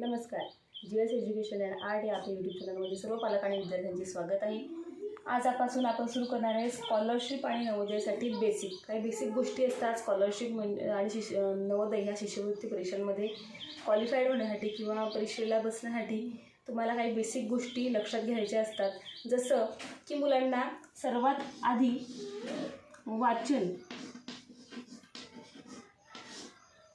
नमस्कार. G S education and art या आपल्या यूट्यूब चॅनलमध्ये सर्व पालक आणि विद्यार्थ्यांचे स्वागत आहे. आजपासून आपण सुरू करणार आहे स्कॉलरशिप आणि नवोदयासाठी बेसिक काही बेसिक गोष्टी असतात स्कॉलरशिप म्हणजे आणि शिष्य नवोदय ह्या शिष्यवृत्ती परीक्षांमध्ये क्वालिफाईड होण्यासाठी किंवा परीक्षेला बसण्यासाठी तुम्हाला काही बेसिक गोष्टी लक्षात घ्यायच्या असतात. जसं की मुलांना सर्वात आधी वाचन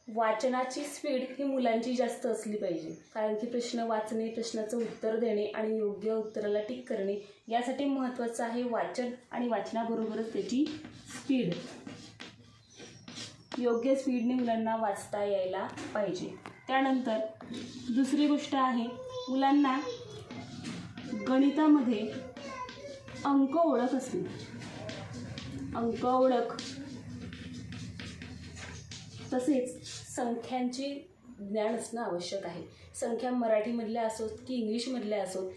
वाचनाची स्पीड ही मुलांची जास्त असली पाहिजे. कारण की प्रश्न वाचणे प्रश्नाचं उत्तर देणे आणि योग्य उत्तराला टिक करणे यासाठी महत्त्वाचं आहे वाचन आणि वाचनाबरोबरच त्याची स्पीड योग्य स्पीडने मुलांना वाचता यायला पाहिजे. त्यानंतर दुसरी गोष्ट आहे मुलांना गणितामध्ये अंक ओळख असली अंक ओळख तसेच संख्यांचे ज्ञान असणं आवश्यक आहे. संख्या मराठीमधल्या असोत की इंग्लिशमधल्या असोत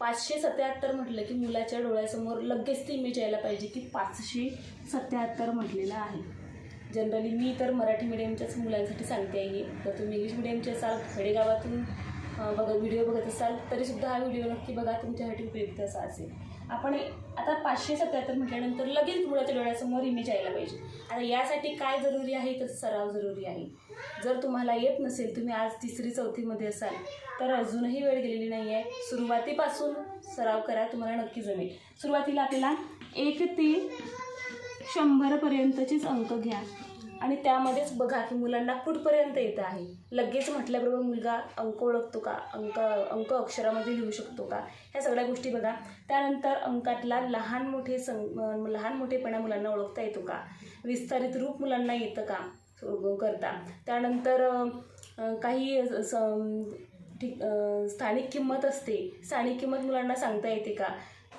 पाचशे सत्याहत्तर म्हटलं की मुलाच्या डोळ्यासमोर लगेच ती इमेज यायला पाहिजे की पाचशे सत्याहत्तर म्हटलेलं आहे. जनरली मी तर मराठी मिडियमच्याच मुलांसाठी सांगते आहे. जर तुम्ही इंग्लिश मिडियमचे असाल खेडेगावातून बघत व्हिडिओ बघत असाल तरीसुद्धा हा व्हिडिओ नक्की बघा. तुमच्यासाठी उपयुक्त असा असेल. आपण आता पाचशे सत्याहत्तर म्हटल्यानंतर लगेच मुलाच्या डोळ्यासमोर इमेज यायला पाहिजे. आता यासाठी काय जरुरी आहे? तर सराव जरुरी आहे. जर तुम्हाला येत नसेल तुम्ही आज तिसरी चौथीमध्ये असाल तर अजूनही वेळ गेलेली नाही आहे सुरुवातीपासून सराव करा तुम्हाला नक्की जमेल. सुरुवातीला आपल्याला एक ते शंभरपर्यंतचेच अंक घ्या. आणि त्यामध्येच बघा की मुलांना कुठपर्यंत येतं आहे. लगेच म्हटल्याबरोबर मुलगा अंक ओळखतो का? अंक अंक अक्षरामध्ये लिहू शकतो का? ह्या सगळ्या गोष्टी बघा. त्यानंतर अंकातला लहान मोठे सं लहान मोठेपणा मुलांना ओळखता येतो का? विस्तारित रूप मुलांना येतं का? करता. त्यानंतर काही स- ठीक स्थानिक किंमत असते. स्थानिक किंमत मुलांना सांगता येते का?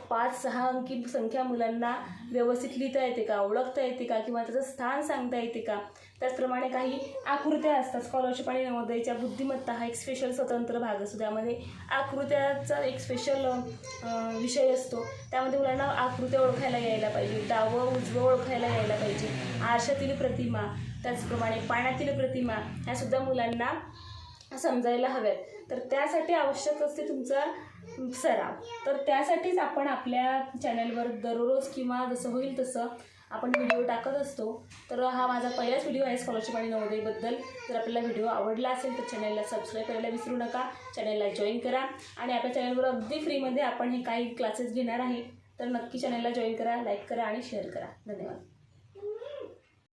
पाच सहा अंकी संख्या मुलांना व्यवस्थित लिहिता येते का ओळखता येते का किंवा त्याचं स्थान सांगता येते का? त्याचप्रमाणे काही आकृत्या असतात. स्कॉलरशिप आणि नवोदयच्या बुद्धिमत्ता हा एक स्पेशल स्वतंत्र भाग असतो. त्यामध्ये आकृत्याचा एक स्पेशल विषय असतो. त्यामध्ये मुलांना आकृत्या ओळखायला यायला पाहिजे. डावं उजवं ओळखायला यायला पाहिजे. आरशातील प्रतिमा त्याचप्रमाणे पाण्यातील प्रतिमा ह्यासुद्धा मुलांना समजायला हव्यात. तर त्यासाठी आवश्यक असते तुमचा सराव. तर त्यासाठीच आपण आपल्या चॅनलवर दररोज किंवा जसं होईल तसं आपण व्हिडिओ टाकत असतो. तर हा माझा पहिलाच व्हिडिओ आहे स्कॉलरशिप आणि नवोदयबद्दल. जर आपल्याला व्हिडिओ आवडला असेल तर चॅनलला सबस्क्राईब करायला विसरू नका. चॅनलला जॉईन करा. आणि आपल्या चॅनलवर अगदी फ्रीमध्ये आपण हे काही क्लासेस घेणार आहे. तर नक्की चॅनलला जॉईन करा लाईक करा आणि शेअर करा. धन्यवाद.